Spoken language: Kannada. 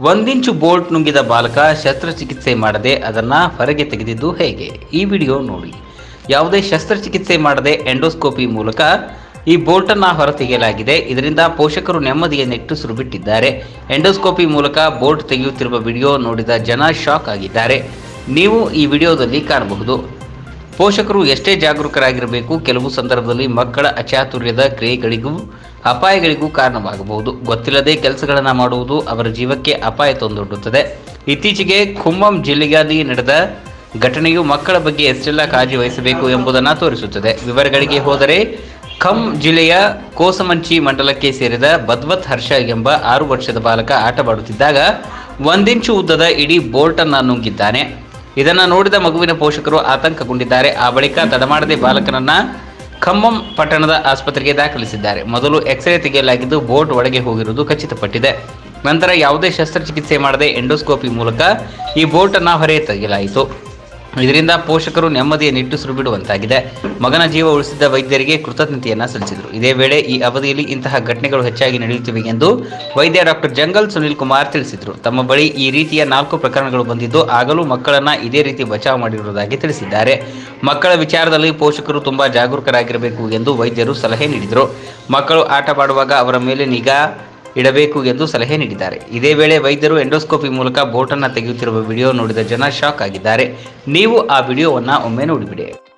ಒಂದಿಂಚು ಬೋಲ್ಟ್ ನುಂಗಿದ ಬಾಲಕ ಶಸ್ತ್ರಚಿಕಿತ್ಸೆ ಮಾಡದೆ ಅದನ್ನ ಹೊರಗೆ ತೆಗೆದಿದ್ದು ಹೇಗೆ? ಈ ವಿಡಿಯೋ ನೋಡಿ. ಯಾವುದೇ ಶಸ್ತ್ರಚಿಕಿತ್ಸೆ ಮಾಡದೆ ಎಂಡೋಸ್ಕೋಪಿ ಮೂಲಕ ಈ ಬೋಲ್ಟ್ ಅನ್ನ ಹೊರತೆಗೆಯಲಾಗಿದೆ. ಇದರಿಂದ ಪೋಷಕರು ನೆಮ್ಮದಿಯ ನೆಟ್ಟುಸಿರು ಬಿಟ್ಟಿದ್ದಾರೆ ಎಂಡೋಸ್ಕೋಪಿ ಮೂಲಕ ಬೋಲ್ಟ್ ತೆಗೆಯುತ್ತಿರುವ ವಿಡಿಯೋ ನೋಡಿದ ಜನ ಶಾಕ್ ಆಗಿದ್ದಾರೆ. ನೀವು ಈ ವಿಡಿಯೋದಲ್ಲಿ ಕಾಣಬಹುದು. ಪೋಷಕರು ಎಷ್ಟೇ ಜಾಗರೂಕರಾಗಿರಬೇಕು, ಕೆಲವು ಸಂದರ್ಭದಲ್ಲಿ ಮಕ್ಕಳ ಅಚಾತುರ್ಯದ ಕ್ರಿಯೆಗಳಿಗೂ ಅಪಾಯಗಳಿಗೂ ಕಾರಣವಾಗಬಹುದು. ಗೊತ್ತಿಲ್ಲದೆ ಕೆಲಸಗಳನ್ನು ಮಾಡುವುದು ಅವರ ಜೀವಕ್ಕೆ ಅಪಾಯ ತಂದೊಡ್ಡುತ್ತದೆ. ಇತ್ತೀಚೆಗೆ ಖುಮ್ಮಂ ಜಿಲ್ಲೆಯಲ್ಲಿ ನಡೆದ ಘಟನೆಯು ಮಕ್ಕಳ ಬಗ್ಗೆ ಎಷ್ಟೆಲ್ಲ ಕಾಳಜಿ ವಹಿಸಬೇಕು ಎಂಬುದನ್ನು ತೋರಿಸುತ್ತದೆ. ವಿವರಗಳಿಗೆ ಹೋದರೆ, ಖಂ ಜಿಲ್ಲೆಯ ಕೋಸಮಂಚಿ ಮಂಡಲಕ್ಕೆ ಸೇರಿದ ಬದ್ವತ್ ಹರ್ಷ ಎಂಬ ಆರು ವರ್ಷದ ಬಾಲಕ ಆಟವಾಡುತ್ತಿದ್ದಾಗ ಒಂದಿಂಚು ಉದ್ದದ ಇಡೀ ಬೋಲ್ಟನ್ನು ನುಂಗಿದ್ದಾನೆ. ಇದನ್ನು ನೋಡಿದ ಮಗುವಿನ ಪೋಷಕರು ಆತಂಕಗೊಂಡಿದ್ದಾರೆ. ಆ ಬಳಿಕ ತಡಮಾಡದೆ ಬಾಲಕನನ್ನ ಖಮ್ಮಂ ಪಟ್ಟಣದ ಆಸ್ಪತ್ರೆಗೆ ದಾಖಲಿಸಿದ್ದಾರೆ. ಮೊದಲು ಎಕ್ಸ್ರೇ ತೆಗೆಯಲಾಗಿದ್ದು ಬೋಟ್ ಒಳಗೆ ಹೋಗಿರುವುದು ಖಚಿತಪಟ್ಟಿದೆ. ನಂತರ ಯಾವುದೇ ಶಸ್ತ್ರಚಿಕಿತ್ಸೆ ಮಾಡದೆ ಎಂಡೋಸ್ಕೋಪಿ ಮೂಲಕ ಈ ಬೋಟ್ ಅನ್ನು ಹೊರಗೆ ತೆಗೆಯಲಾಯಿತು. ಇದರಿಂದ ಪೋಷಕರು ನೆಮ್ಮದಿಯ ನಿಟ್ಟುಸಿರು ಬಿಡುವಂತಾಗಿದೆ ಮಗನ ಜೀವ ಉಳಿಸಿದ ವೈದ್ಯರಿಗೆ ಕೃತಜ್ಞತೆಯನ್ನ ಸಲ್ಲಿಸಿದರು. ಇದೇ ವೇಳೆ ಈ ಅವಧಿಯಲ್ಲಿ ಇಂತಹ ಘಟನೆಗಳು ಹೆಚ್ಚಾಗಿ ನಡೆಯುತ್ತಿವೆ ಎಂದು ವೈದ್ಯ ಡಾಕ್ಟರ್ ಜಂಗಲ್ ಸುನಿಲ್ ಕುಮಾರ್ ತಿಳಿಸಿದರು. ತಮ್ಮ ಬಳಿ ಈ ರೀತಿಯ ನಾಲ್ಕು ಪ್ರಕರಣಗಳು ಬಂದಿದ್ದು, ಆಗಲೂ ಮಕ್ಕಳನ್ನ ಇದೇ ರೀತಿ ಬಚಾವ್ ಮಾಡಿರುವುದಾಗಿ ತಿಳಿಸಿದ್ದಾರೆ. ಮಕ್ಕಳ ವಿಚಾರದಲ್ಲಿ ಪೋಷಕರು ತುಂಬಾ ಜಾಗರೂಕರಾಗಿರಬೇಕು ಎಂದು ವೈದ್ಯರು ಸಲಹೆ ನೀಡಿದರು. ಮಕ್ಕಳು ಆಟವಾಡುವಾಗ ಅವರ ಮೇಲೆ ನಿಗಾ ಇಡಬೇಕು ಎಂದು ಸಲಹೆ ನೀಡಿದ್ದಾರೆ. ಇದೇ ವೇಳೆ ವೈದ್ಯರು ಎಂಡೋಸ್ಕೋಪಿ ಮೂಲಕ ಬೋಟನ್ನು ತೆಗೆಯುತ್ತಿರುವ ವಿಡಿಯೋ ನೋಡಿದ ಜನ ಶಾಕ್ ಆಗಿದ್ದಾರೆ. ನೀವು ಆ ವಿಡಿಯೋವನ್ನು ಒಮ್ಮೆ ನೋಡಿಬಿಡಿ.